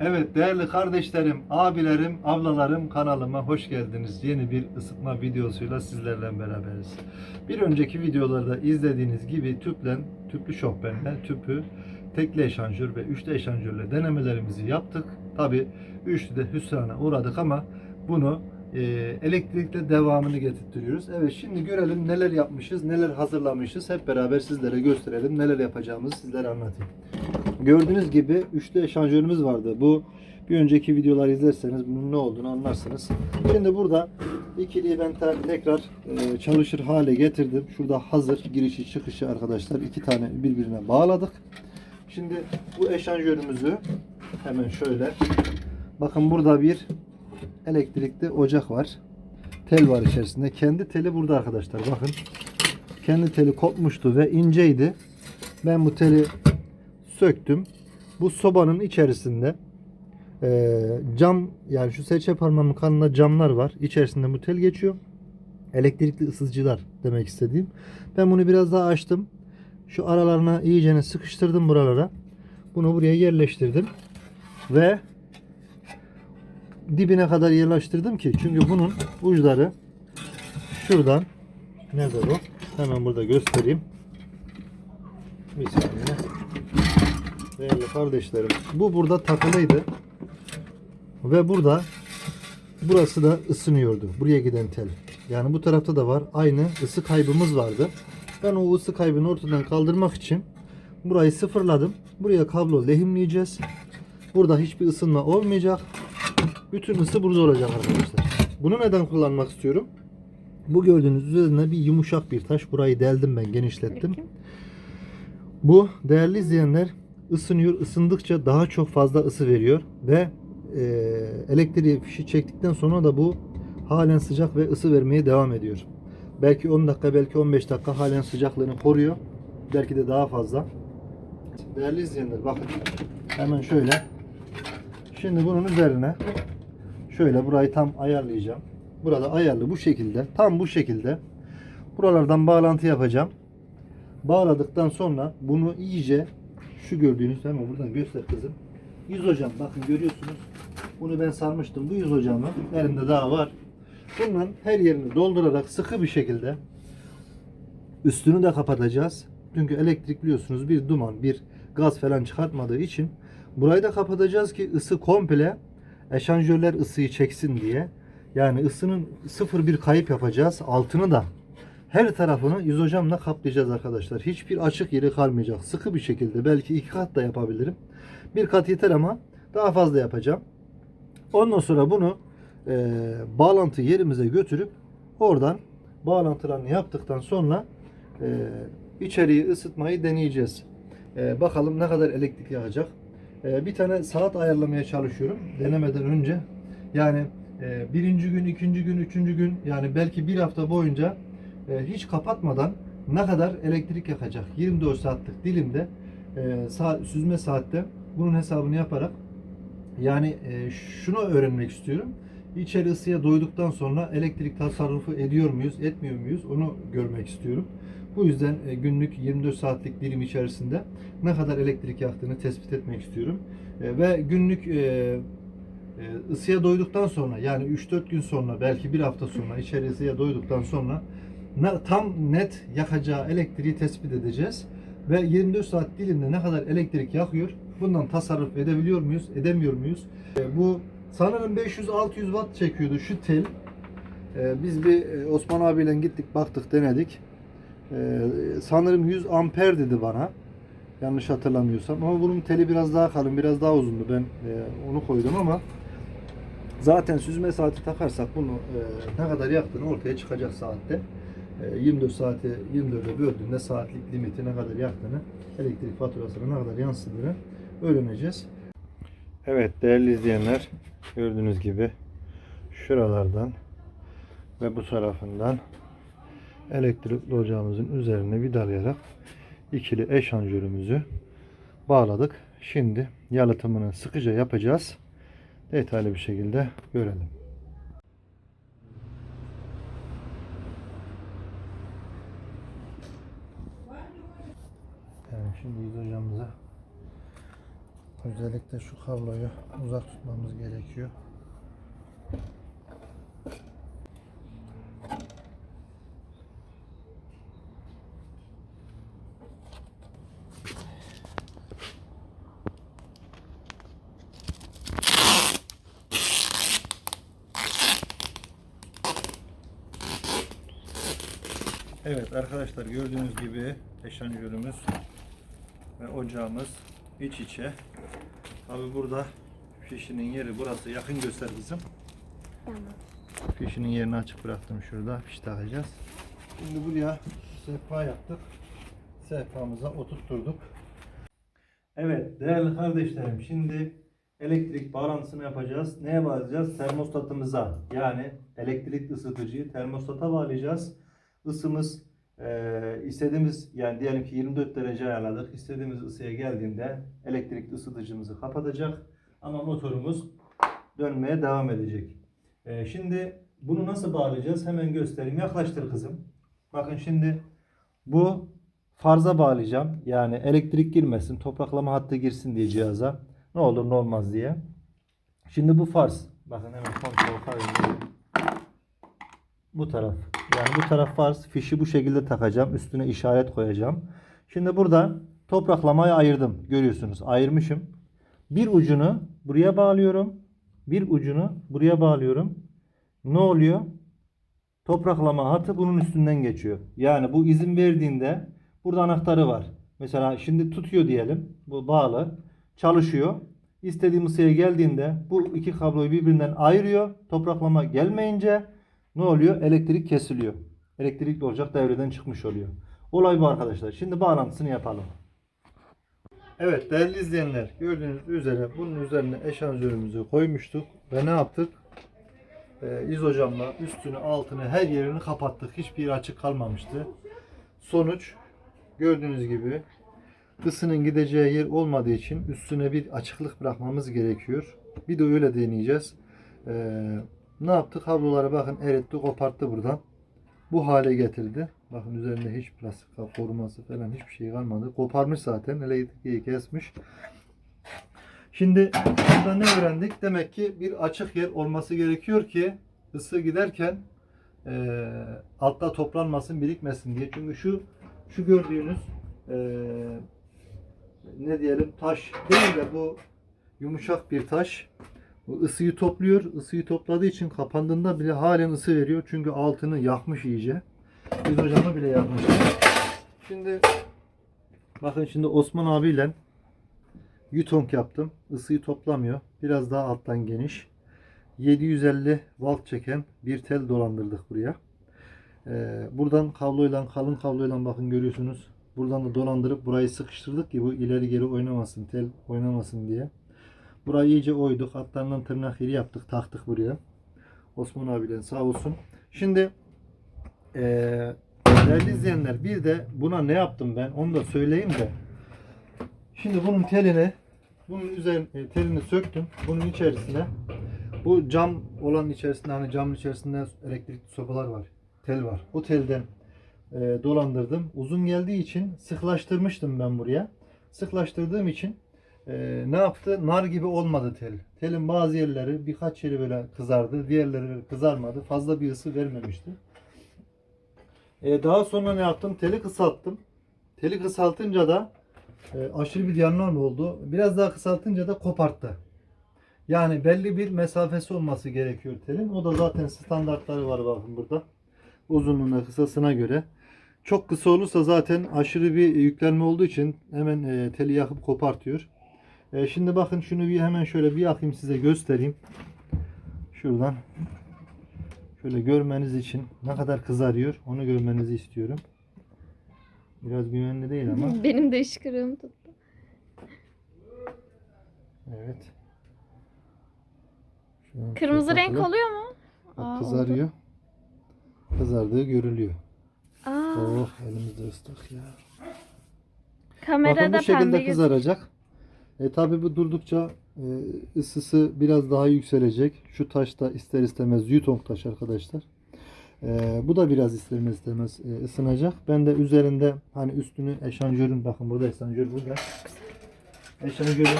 Evet değerli kardeşlerim, abilerim, ablalarım kanalıma hoş geldiniz. Yeni bir ısıtma videosuyla sizlerle beraberiz. Bir önceki videolarda izlediğiniz gibi tüplen, tüplü şofbenle tüpü tekli eşanjör ve üçlü eşanjörle denemelerimizi yaptık. Tabi üçlüde hüsrana uğradık ama bunu e, elektrikle devamını getirtiyoruz. Evet şimdi görelim neler yapmışız, neler hazırlamışız. Hep beraber sizlere gösterelim. Neler yapacağımızı sizlere anlatayım. Gördüğünüz gibi üçlü eşanjörümüz vardı. Bu bir önceki videolar izlerseniz bunun ne olduğunu anlarsınız. Şimdi burada ikiliyi ben te- tekrar e, çalışır hale getirdim. Şurada hazır girişi çıkışı arkadaşlar iki tane birbirine bağladık. Şimdi bu eşanjörümüzü hemen şöyle bakın burada bir elektrikli ocak var. Tel var içerisinde. Kendi teli burada arkadaşlar. Bakın. Kendi teli kopmuştu ve inceydi. Ben bu teli söktüm. Bu sobanın içerisinde eee, cam yani şu serçe parmağımın kanında camlar var. İçerisinde bu tel geçiyor. Elektrikli ısıtıcılar demek istediğim. Ben bunu biraz daha açtım. Şu aralarına iyicene sıkıştırdım buralara. Bunu buraya yerleştirdim. Ve dibine kadar yerleştirdim ki çünkü bunun uçları şuradan nerede bu? Hemen burada göstereyim. Bir saniye. Değerli kardeşlerim. Bu burada takılıydı. Ve burada burası da ısınıyordu. Buraya giden tel. Yani bu tarafta da var. Aynı ısı kaybımız vardı. Ben o ısı kaybını ortadan kaldırmak için burayı sıfırladım. Buraya kablo lehimleyeceğiz. Burada hiçbir ısınma olmayacak. Bütün ısı burada olacak arkadaşlar. Bunu neden kullanmak istiyorum? Bu gördüğünüz üzerinde bir yumuşak bir taş. Burayı deldim ben genişlettim. Bu değerli izleyenler ısınıyor. Isındıkça daha çok fazla ısı veriyor ve e, elektriği fişi çektikten sonra da bu halen sıcak ve ısı vermeye devam ediyor. Belki 10 dakika belki 15 dakika halen sıcaklığını koruyor. Belki de daha fazla. Değerli izleyenler bakın hemen şöyle. Şimdi bunun üzerine şöyle burayı tam ayarlayacağım. Burada ayarlı bu şekilde tam bu şekilde buralardan bağlantı yapacağım. Bağladıktan sonra bunu iyice şu gördüğünüz hemen buradan göster kızım. 100 hocam bakın görüyorsunuz. Bunu ben sarmıştım. Bu 100 hocamı elimde daha var. Bundan her yerini doldurarak sıkı bir şekilde üstünü de kapatacağız. Çünkü elektrik biliyorsunuz bir duman, bir gaz falan çıkartmadığı için burayı da kapatacağız ki ısı komple eşanjörler ısıyı çeksin diye. Yani ısının sıfır bir kayıp yapacağız. Altını da her tarafını yüzocamla kaplayacağız arkadaşlar. Hiçbir açık yeri kalmayacak. Sıkı bir şekilde belki iki kat da yapabilirim. Bir kat yeter ama daha fazla yapacağım. Ondan sonra bunu e, bağlantı yerimize götürüp oradan bağlantılarını yaptıktan sonra e, içeriği ısıtmayı deneyeceğiz. E, bakalım ne kadar elektrik yakacak. E, bir tane saat ayarlamaya çalışıyorum denemeden önce. Yani e, birinci gün, ikinci gün, üçüncü gün yani belki bir hafta boyunca hiç kapatmadan ne kadar elektrik yakacak 24 saatlik dilimde e, süzme saatte bunun hesabını yaparak yani e, şunu öğrenmek istiyorum. İçeri ısıya doyduktan sonra elektrik tasarrufu ediyor muyuz, etmiyor muyuz onu görmek istiyorum. Bu yüzden e, günlük 24 saatlik dilim içerisinde ne kadar elektrik yaktığını tespit etmek istiyorum. E, ve günlük e, e, ısıya doyduktan sonra yani 3-4 gün sonra belki bir hafta sonra içeri ısıya doyduktan sonra tam net yakacağı elektriği tespit edeceğiz. Ve 24 saat dilimde ne kadar elektrik yakıyor bundan tasarruf edebiliyor muyuz edemiyor muyuz? E, bu sanırım 500-600 watt çekiyordu şu tel. E, biz bir e, Osman abiyle gittik baktık denedik. Sanırım 100 amper dedi bana. Yanlış hatırlamıyorsam. Ama bunun teli biraz daha kalın, biraz daha uzundu. Ben onu koydum ama zaten süzme saati takarsak bunu e, ne kadar yaktığını ortaya çıkacak saatte. E, 24 saati 24'e böldüğünde saatlik limiti ne kadar yaktığını, elektrik faturasına ne kadar yansıdığını öğreneceğiz. Evet değerli izleyenler gördüğünüz gibi şuralardan ve bu tarafından elektrikli ocağımızın üzerine vidalayarak ikili eşanjörümüzü bağladık. Şimdi yalıtımını sıkıca yapacağız. Detaylı bir şekilde görelim. Evet, şimdi yüz hocamıza Özellikle şu kabloyu uzak tutmamız gerekiyor. Evet arkadaşlar gördüğünüz gibi eşanjörümüz ocağımız iç içe. Tabi burada fişinin yeri burası yakın göster kızım. Tamam. Fişinin yerini açık bıraktım şurada. Fiş takacağız. Şimdi buraya sehpa yaptık. Sehpamıza oturtturduk. Evet değerli kardeşlerim şimdi elektrik bağlantısını yapacağız. Neye bağlayacağız? Termostatımıza yani elektrik ısıtıcıyı termostata bağlayacağız. Isımız eee, istediğimiz yani diyelim ki 24 derece ayarladık. İstediğimiz ısıya geldiğinde elektrik ısıtıcımızı kapatacak. Ama motorumuz dönmeye devam edecek. Ee, şimdi bunu nasıl bağlayacağız? Hemen göstereyim. Yaklaştır kızım. Bakın şimdi bu farza bağlayacağım. Yani elektrik girmesin, topraklama hattı girsin diye cihaza. Ne olur ne olmaz diye. Şimdi bu farz. Bakın hemen kontrol. Bu taraf. Yani bu taraf farz. Fişi bu şekilde takacağım. Üstüne işaret koyacağım. Şimdi burada topraklamayı ayırdım. Görüyorsunuz. Ayırmışım. Bir ucunu buraya bağlıyorum. Bir ucunu buraya bağlıyorum. Ne oluyor? Topraklama hatı bunun üstünden geçiyor. Yani bu izin verdiğinde burada anahtarı var. Mesela şimdi tutuyor diyelim. Bu bağlı. Çalışıyor. İstediğim ısıya geldiğinde bu iki kabloyu birbirinden ayırıyor. Topraklama gelmeyince ne oluyor? Elektrik kesiliyor. Elektrikli ocak devreden çıkmış oluyor. Olay bu arkadaşlar. Şimdi bağlantısını yapalım. Evet değerli izleyenler gördüğünüz üzere bunun üzerine eşanjörümüzü koymuştuk ve ne yaptık? Ee, izocamla üstünü altını her yerini kapattık. Hiçbir açık kalmamıştı. Sonuç gördüğünüz gibi ısının gideceği yer olmadığı için üstüne bir açıklık bırakmamız gerekiyor. Bir de öyle deneyeceğiz. Ee, ne yaptık? Kabloları bakın eritti koparttı buradan. Bu hale getirdi. Bakın üzerinde hiç plastik koruması falan hiçbir şey kalmadı. Koparmış zaten. Elektriği kesmiş. Şimdi burada ne öğrendik? Demek ki bir açık yer olması gerekiyor ki ısı giderken eee, altta toplanmasın, birikmesin diye. Çünkü şu şu gördüğünüz eee, ne diyelim taş değil de bu yumuşak bir taş. Isıyı topluyor. Isıyı topladığı için kapandığında bile halen ısı veriyor. Çünkü altını yakmış iyice. Biz hocamı bile yakmış. Şimdi bakın şimdi Osman abiyle Yutong yaptım. Isıyı toplamıyor. Biraz daha alttan geniş. 750 volt çeken bir tel dolandırdık buraya. Ee, buradan kabloyla kalın kabloyla bakın görüyorsunuz. Buradan da dolandırıp burayı sıkıştırdık ki bu ileri geri oynamasın, tel oynamasın diye. Burayı iyice oyduk. Hatlarından tırnak yeri yaptık, taktık buraya. Osman abiyle sağ olsun. Şimdi eee değerli izleyenler bir de buna ne yaptım ben onu da söyleyeyim de. Şimdi bunun telini bunun üzerine telini söktüm. Bunun içerisine bu cam olan içerisinde hani camın içerisinde elektrikli sopalar var. Tel var. O telden e, dolandırdım. Uzun geldiği için sıklaştırmıştım ben buraya. Sıklaştırdığım için e, ne yaptı? Nar gibi olmadı tel. Telin bazı yerleri birkaç yeri böyle kızardı. Diğerleri kızarmadı. Fazla bir ısı vermemişti. E, daha sonra ne yaptım? Teli kısalttım. Teli kısaltınca da e, aşırı bir yanma oldu. Biraz daha kısaltınca da koparttı. Yani belli bir mesafesi olması gerekiyor telin. O da zaten standartları var bakın burada. Uzunluğuna kısasına göre. Çok kısa olursa zaten aşırı bir yüklenme olduğu için hemen e, teli yakıp kopartıyor. E, şimdi bakın şunu bir hemen şöyle bir yakayım size göstereyim. Şuradan. Şöyle görmeniz için ne kadar kızarıyor onu görmenizi istiyorum. Biraz güvenli değil ama. Benim de ışkırığım tuttu. Evet. Şu an Kırmızı renk tatlı. oluyor mu? Bak Aa, kızarıyor. Kızardığı görülüyor. Aa, Oh elimizde ıslak ya. Bakın kamerada bu pembe şekilde gözüküyor. kızaracak. E tabi bu durdukça e, ısısı biraz daha yükselecek. Şu taş da ister istemez yutong taş arkadaşlar. E, bu da biraz ister istemez e, ısınacak. Ben de üzerinde hani üstünü eşanjörün bakın burada eşanjör burada. Eşanjörün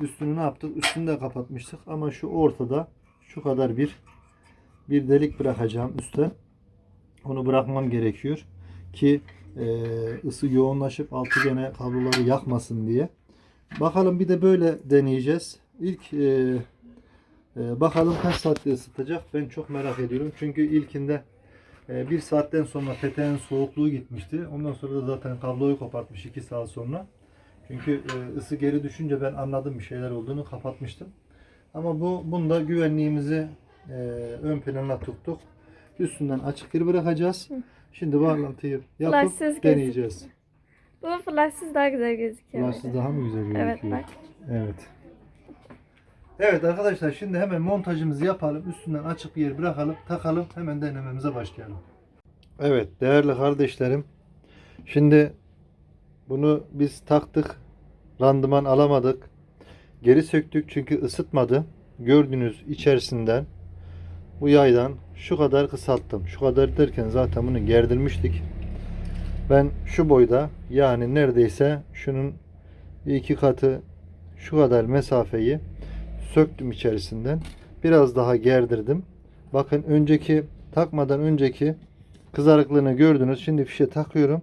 Üstünü ne yaptık? Üstünü de kapatmıştık ama şu ortada şu kadar bir bir delik bırakacağım üstte. Onu bırakmam gerekiyor ki e, ısı yoğunlaşıp altı gene kabloları yakmasın diye. Bakalım bir de böyle deneyeceğiz. İlk e, e, bakalım kaç saatte ısıtacak. Ben çok merak ediyorum. Çünkü ilkinde e, bir saatten sonra peteğin soğukluğu gitmişti. Ondan sonra da zaten kabloyu kopartmış iki saat sonra. Çünkü e, ısı geri düşünce ben anladım bir şeyler olduğunu kapatmıştım. Ama bu bunda güvenliğimizi e, ön plana tuttuk. Üstünden açık bir bırakacağız. Şimdi bağlantıyı yapıp deneyeceğiz. Bu flashsız daha güzel gözüküyor. Flashsız daha mı güzel gözüküyor? Evet bak. Evet. Evet arkadaşlar şimdi hemen montajımızı yapalım. Üstünden açık bir yer bırakalım, takalım. Hemen denememize başlayalım. Evet değerli kardeşlerim. Şimdi bunu biz taktık. Randıman alamadık. Geri söktük çünkü ısıtmadı. Gördüğünüz içerisinden bu yaydan şu kadar kısalttım. Şu kadar derken zaten bunu gerdirmiştik. Ben şu boyda yani neredeyse şunun bir iki katı şu kadar mesafeyi söktüm içerisinden. Biraz daha gerdirdim. Bakın önceki takmadan önceki kızarıklığını gördünüz. Şimdi fişe takıyorum.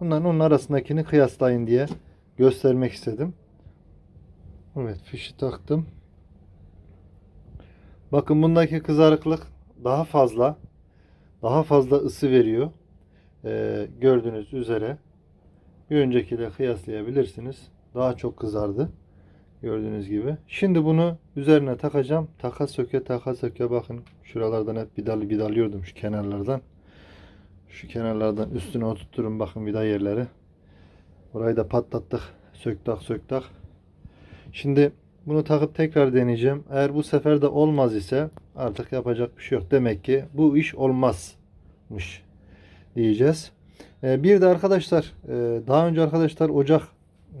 Bunların onun arasındakini kıyaslayın diye göstermek istedim. Evet fişi taktım. Bakın bundaki kızarıklık daha fazla. Daha fazla ısı veriyor. Ee, gördüğünüz üzere. Bir öncekiyle kıyaslayabilirsiniz. Daha çok kızardı. Gördüğünüz gibi. Şimdi bunu üzerine takacağım. Taka söke taka söke bakın. Şuralardan hep vidal vidalıyordum şu kenarlardan. Şu kenarlardan üstüne oturtturun bakın vida yerleri. Orayı da patlattık. Söktak söktak. Şimdi bunu takıp tekrar deneyeceğim. Eğer bu sefer de olmaz ise artık yapacak bir şey yok. Demek ki bu iş olmazmış diyeceğiz. Ee, bir de arkadaşlar e, daha önce arkadaşlar ocak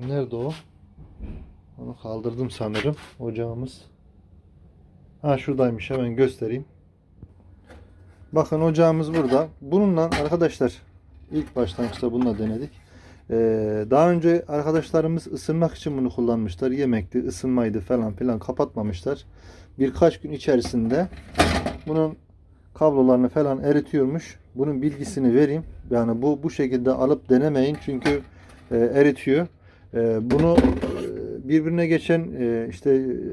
nerede o? Onu kaldırdım sanırım. Ocağımız. Ha şuradaymış. Hemen göstereyim. Bakın ocağımız burada. Bununla arkadaşlar ilk başlangıçta bununla denedik. Ee, daha önce arkadaşlarımız ısınmak için bunu kullanmışlar. Yemekti, ısınmaydı falan filan kapatmamışlar. Birkaç gün içerisinde bunun kablolarını falan eritiyormuş. Bunun bilgisini vereyim. Yani bu bu şekilde alıp denemeyin çünkü e, eritiyor. E, bunu e, birbirine geçen e, işte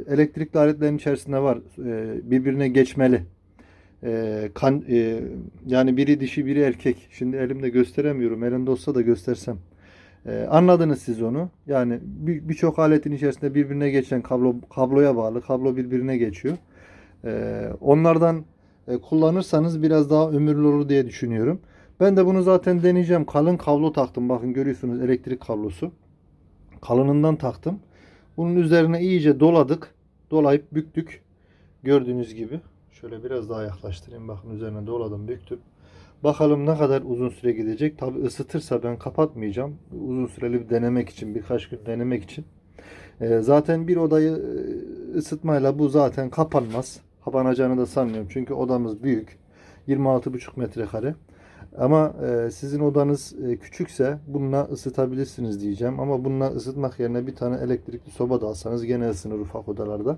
elektrikli aletlerin içerisinde var. E, birbirine geçmeli. E, kan e, yani biri dişi biri erkek. Şimdi elimde gösteremiyorum. Elimde olsa da göstersem. E, anladınız siz onu. Yani bir- birçok aletin içerisinde birbirine geçen kablo kabloya bağlı. Kablo birbirine geçiyor. E, onlardan kullanırsanız biraz daha ömürlü olur diye düşünüyorum. Ben de bunu zaten deneyeceğim. Kalın kablo taktım. Bakın görüyorsunuz elektrik kablosu. Kalınından taktım. Bunun üzerine iyice doladık. Dolayıp büktük. Gördüğünüz gibi. Şöyle biraz daha yaklaştırayım. Bakın üzerine doladım, büktüm. Bakalım ne kadar uzun süre gidecek. Tabi ısıtırsa ben kapatmayacağım. Uzun süreli bir denemek için, birkaç gün denemek için. Ee, zaten bir odayı e, ısıtmayla bu zaten kapanmaz. Kapanacağını da sanmıyorum. Çünkü odamız büyük. 26,5 metrekare. Ama e, sizin odanız e, küçükse bununla ısıtabilirsiniz diyeceğim. Ama bununla ısıtmak yerine bir tane elektrikli soba da alsanız gene ısınır ufak odalarda.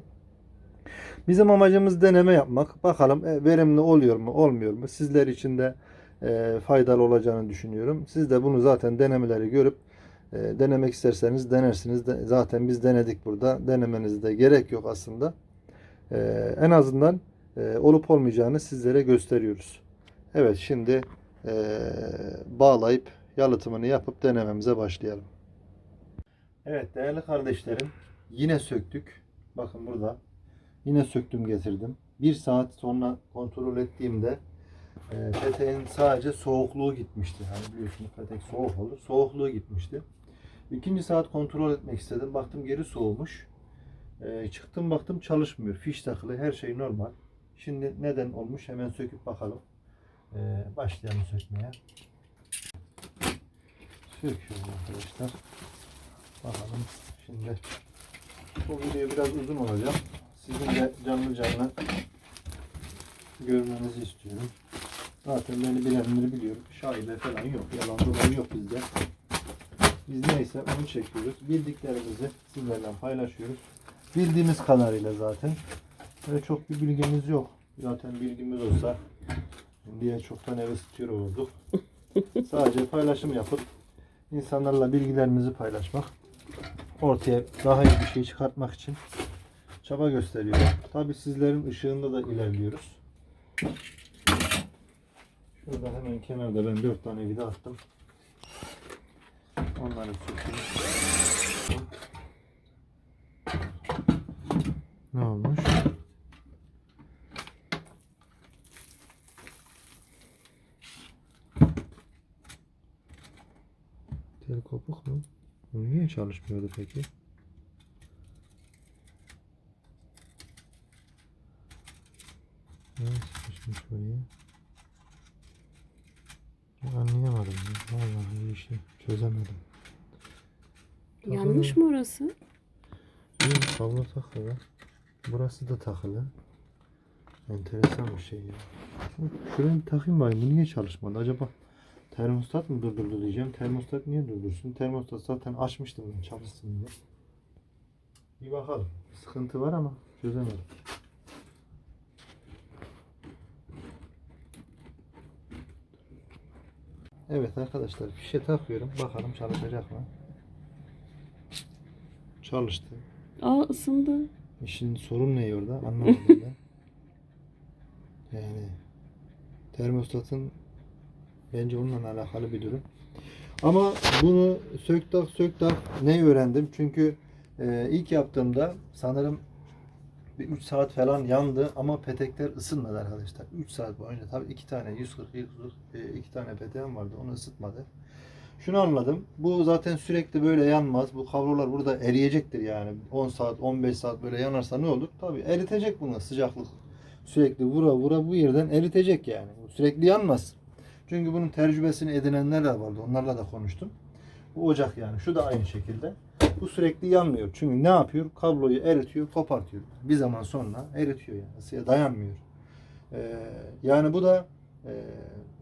Bizim amacımız deneme yapmak. Bakalım e, verimli oluyor mu, olmuyor mu? Sizler için de e, faydalı olacağını düşünüyorum. Siz de bunu zaten denemeleri görüp e, denemek isterseniz denersiniz. De, zaten biz denedik burada. Denemenize de gerek yok aslında. E, en azından e, olup olmayacağını sizlere gösteriyoruz. Evet şimdi e, bağlayıp yalıtımını yapıp denememize başlayalım. Evet değerli kardeşlerim yine söktük. Bakın burada. Yine söktüm getirdim. Bir saat sonra kontrol ettiğimde e, peteğin sadece soğukluğu gitmişti. Hani biliyorsunuz petek soğuk olur. Soğukluğu gitmişti. İkinci saat kontrol etmek istedim. Baktım geri soğumuş. E, çıktım baktım çalışmıyor. Fiş takılı her şey normal. Şimdi neden olmuş hemen söküp bakalım. E, başlayalım sökmeye. Söküyorum arkadaşlar. Bakalım şimdi bu video biraz uzun olacak. Sizin de canlı canlı görmenizi istiyorum. Zaten beni bilenleri biliyor. Şaibe falan yok. Yalan dolan yok bizde. Biz neyse onu çekiyoruz. Bildiklerimizi sizlerle paylaşıyoruz. Bildiğimiz kadarıyla zaten. Böyle çok bir bilgimiz yok. Zaten bilgimiz olsa diye çoktan ev ısıtıyor olurduk. Sadece paylaşım yapıp insanlarla bilgilerimizi paylaşmak ortaya daha iyi bir şey çıkartmak için çaba gösteriyor. Tabi sizlerin ışığında da ilerliyoruz. Şurada hemen kenarda ben dört tane vida attım. Onları sökeyim. Ne olmuş? Tel kopuk mu? Bu niye çalışmıyordu peki? Ne sıkışmış buraya? Ya Anlayamadım. ya. Vallahi bu işi çözemedim. Yanmış mı orası? Yok kablo takılı. Burası da takılı. Enteresan bir şey ya. Şuraya bir takayım bakayım. Bu niye çalışmadı? Acaba termostat mı durdurdu diyeceğim. Termostat niye durdursun? Termostat zaten açmıştım ben çalışsın diye. Bir bakalım. Sıkıntı var ama çözemedim. Evet arkadaşlar fişe takıyorum. Bakalım çalışacak mı? Çalıştı. Aa ısındı. İşin sorun ne orada anlamadım ben. Yani termostatın bence onunla alakalı bir durum. Ama bunu sök tak sök tak ne öğrendim? Çünkü e, ilk yaptığımda sanırım bir 3 saat falan yandı ama petekler ısınmadı arkadaşlar. 3 saat boyunca tabii iki tane 140 140 e, iki tane peteğim vardı onu ısıtmadı. Şunu anladım. Bu zaten sürekli böyle yanmaz. Bu kablolar burada eriyecektir yani. 10 saat, 15 saat böyle yanarsa ne olur? Tabii eritecek bunu sıcaklık. Sürekli vura vura bu yerden eritecek yani. Sürekli yanmaz. Çünkü bunun tecrübesini edinenler de vardı. Onlarla da konuştum. Bu ocak yani. Şu da aynı şekilde. Bu sürekli yanmıyor. Çünkü ne yapıyor? Kabloyu eritiyor, kopartıyor. Bir zaman sonra eritiyor yani. Isıya dayanmıyor. Ee, yani bu da e,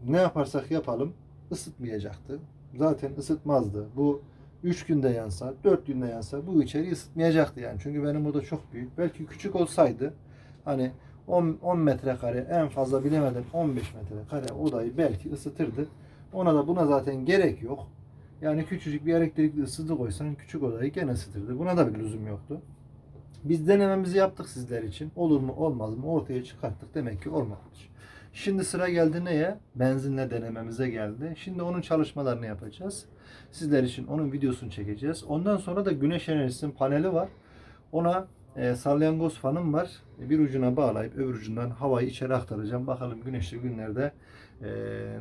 ne yaparsak yapalım ısıtmayacaktı. Zaten ısıtmazdı. Bu 3 günde yansa, 4 günde yansa bu içeriği ısıtmayacaktı yani. Çünkü benim oda çok büyük. Belki küçük olsaydı hani 10, 10 metrekare en fazla bilemedim 15 metrekare odayı belki ısıtırdı. Ona da buna zaten gerek yok. Yani küçücük bir elektrikli ısıtı koysan küçük odayı gene ısıtırdı. Buna da bir lüzum yoktu. Biz denememizi yaptık sizler için. Olur mu olmaz mı ortaya çıkarttık. Demek ki olmamış. Şimdi sıra geldi neye? Benzinle denememize geldi. Şimdi onun çalışmalarını yapacağız. Sizler için onun videosunu çekeceğiz. Ondan sonra da güneş enerjisinin paneli var. Ona e, salyangoz fanım var. E, Bir ucuna bağlayıp öbür ucundan havayı içeri aktaracağım. Bakalım güneşli günlerde e,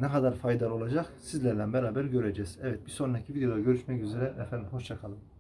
ne kadar faydalı olacak sizlerle beraber göreceğiz. Evet bir sonraki videoda görüşmek üzere. Efendim hoşçakalın.